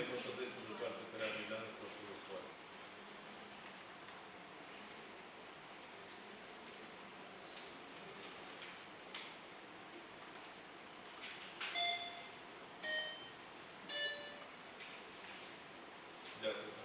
Є пропозиція затвердити порядок денний, прошу голосувати. Дякую.